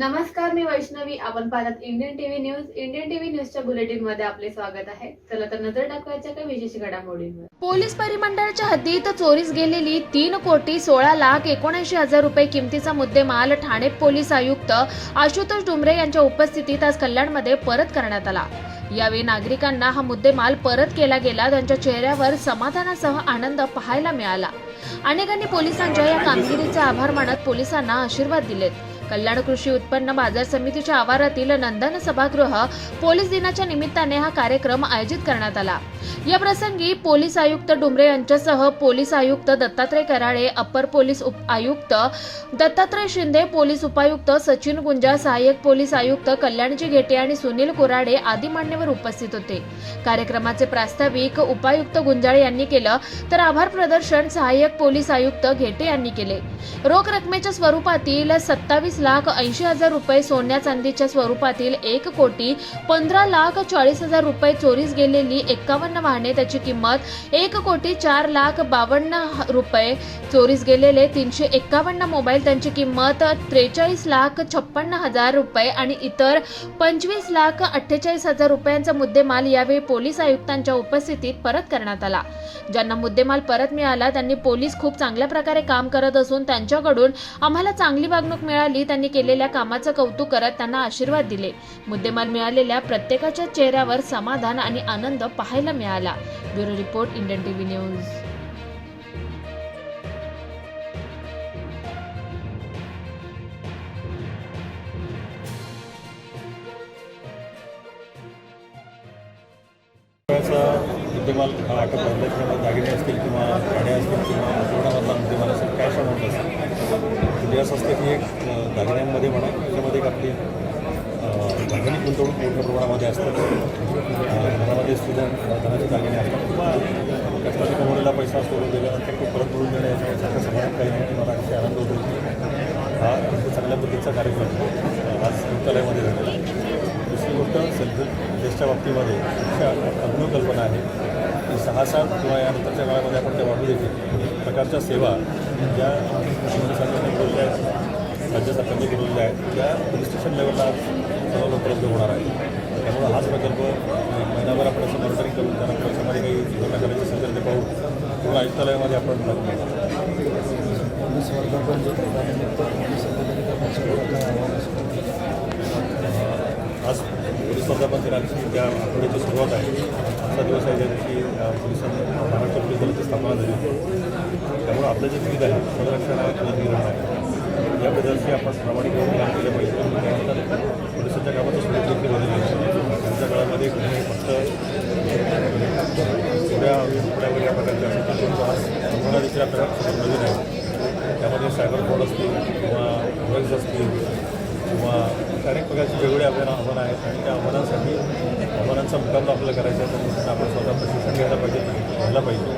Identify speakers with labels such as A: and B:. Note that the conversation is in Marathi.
A: नमस्कार मी वैष्णवी. आपण पाहतात Indian TV news Indian TV न्यूजच्या बुलेटिनमध्ये आपले स्वागत आहे. चला तर नजर टाकवायच्या काही विशेष घडामोडींवर.
B: पोलीस परिमंडळाच्या हद्दीत चोरीस गेलेली तीन कोटी सोळा लाख एकोणऐंशी हजार रुपये किमतीचा मुद्देमाल ठाणे पोलीस आयुक्त आशुतोष डुमरे यांच्या उपस्थितीत आज कल्याणमध्ये परत करण्यात आला. यावेळी नागरिकांना हा मुद्देमाल परत केला गेला त्यांच्या चेहऱ्यावर समाधानासह आनंद पाहायला मिळाला. अनेकांनी पोलिसांच्या या कामगिरीचे आभार मानत पोलिसांना आशीर्वाद दिलेत. कल्याण कृषी उत्पन्न बाजार समितीच्या आवारातील नंदन सभागृह पोलीस दिनाच्या निमित्ताने हा कार्यक्रम आयोजित करण्यात आला. या प्रसंगी पोलीस आयुक्त डुमरे यांच्यासह पोलीस आयुक्त दत्तात्रय कराळे अप्पर पोलीस उप आयुक्त दत्तात्रय शिंदे पोलीस उपायुक्त सचिन गुंजा सहाय्यक पोलीस आयुक्त कल्याणजी घेटे आणि सुनील कोराडे आदी मान्यवर उपस्थित होते. कार्यक्रमाचे प्रास्ताविक उपायुक्त गुंजाळे यांनी केलं तर आभार प्रदर्शन सहाय्यक पोलीस आयुक्त घेटे यांनी केले. रोख रकमेच्या स्वरूपातील सत्तावीस लाख ऐंशी हजार रुपये सोन्या चांदीच्या स्वरूपातील एक कोटी पंधरा लाख चाळीस हजार रुपये चोरीस गेलेली एकावन्न वाहने त्याची किंमत एक कोटी चार लाख बावन्न रुपये. चोरीस गेलेले तीनशे एक्कावन्न मोबाईल त्यांची किंमत त्रेचाळीस लाख छप्पन्न हजार रुपये आणि इतर पंचवीस लाख अठ्ठेचाळीस हजार रुपयांचा मुद्देमाल यावेळी पोलीस आयुक्तांच्या उपस्थितीत परत करण्यात आला. ज्यांना मुद्देमाल परत मिळाला त्यांनी पोलीस खूप चांगल्या प्रकारे काम करत असून त्यांच्याकडून आम्हाला चांगली वागणूक मिळाली. त्यांनी केलेल्या कामाचं कौतुक करत त्यांना आशीर्वाद दिले. मुद्देमाल मिळालेल्या प्रत्येकाच्या चेहऱ्यावर समाधान आणि आनंद पाहायला मिळाला. Bureau report Indian TV news.
C: मुद्देमाल अटक झाला त्याच्यामध्ये दागिने असतील किंवा गाड्या असतील किंवा कोणामधला मुद्देमाल असेल कॅश अमाऊंट असेल? म्हणजे असं असतं की एक दागिन्यांमध्ये म्हणा त्याच्यामध्ये एक आपली अ, गुंतवणूक मोठ्या प्रमाणामध्ये असतात. घरामध्ये स्टुडंट धनाचे दागिने असतात. किंवा कष्टाने कमवलेला पैसा असतो तो तो परत मिळून देणे याच्यासारखं समाधान काही नाही मला अतिशय आनंद होतो. हा खूप चांगल्या पद्धतीचा कार्यक्रम आज मुक्तालयामध्ये झालेला दुसरी गोष्ट सेल्फ देशच्या बाबतीमध्ये अतिशय अभिनव कल्पना आहे. की सहा सात किंवा यानंतरच्या काळामध्ये आपण त्या वाढू देखील प्रकारच्या सेवा ज्या केंद्र सरकारने आहेत राज्य सरकारने पुरवलेल्या आहेत त्या पोलीस स्टेशन लेवलला आज सर्वांना उपलब्ध होणार आहे त्यामुळे हाच प्रकल्प महिनाभर आपण असं मॉनिटरिंग करून त्यानंतर त्याच्यामध्ये काही सुधारणा करायची असेल तर ते पाहू पूर्ण आयुक्तालयामध्ये आपण लागू
D: जे
C: आज पोलीस वर्धापन दिनाची त्या आठवड्याची सुरुवात आहे. आजचा दिवस आहे ज्या दिवशी पोलिसांनी महाराष्ट्र पोलीस दलाची स्थापना झाली त्यामुळे आपलं जे विविध आहे संरक्षण आहे आहे. या बदलशी आपण प्रामाणिकपणे काम केलं पाहिजे पोलिसांच्या कामाचं सुरक्षित देखील त्यांच्या काळामध्ये कुठेही फक्त थोड्या थोड्या वेगळ्या प्रकारच्या असेल देखील आपल्याला नवीन आहे. त्यामध्ये सायबर फ्रॉड असतील किंवा ड्रग्ज असतील किंवा अनेक प्रकारची वेगवेगळी आपल्याला आव्हानं आहेत आणि त्या आव्हानांसाठी आव्हानांचा मुकाबला आपल्याला करायचा आहे तर आपण स्वतः प्रशिक्षण घ्यायला पाहिजे घ्यायला पाहिजे.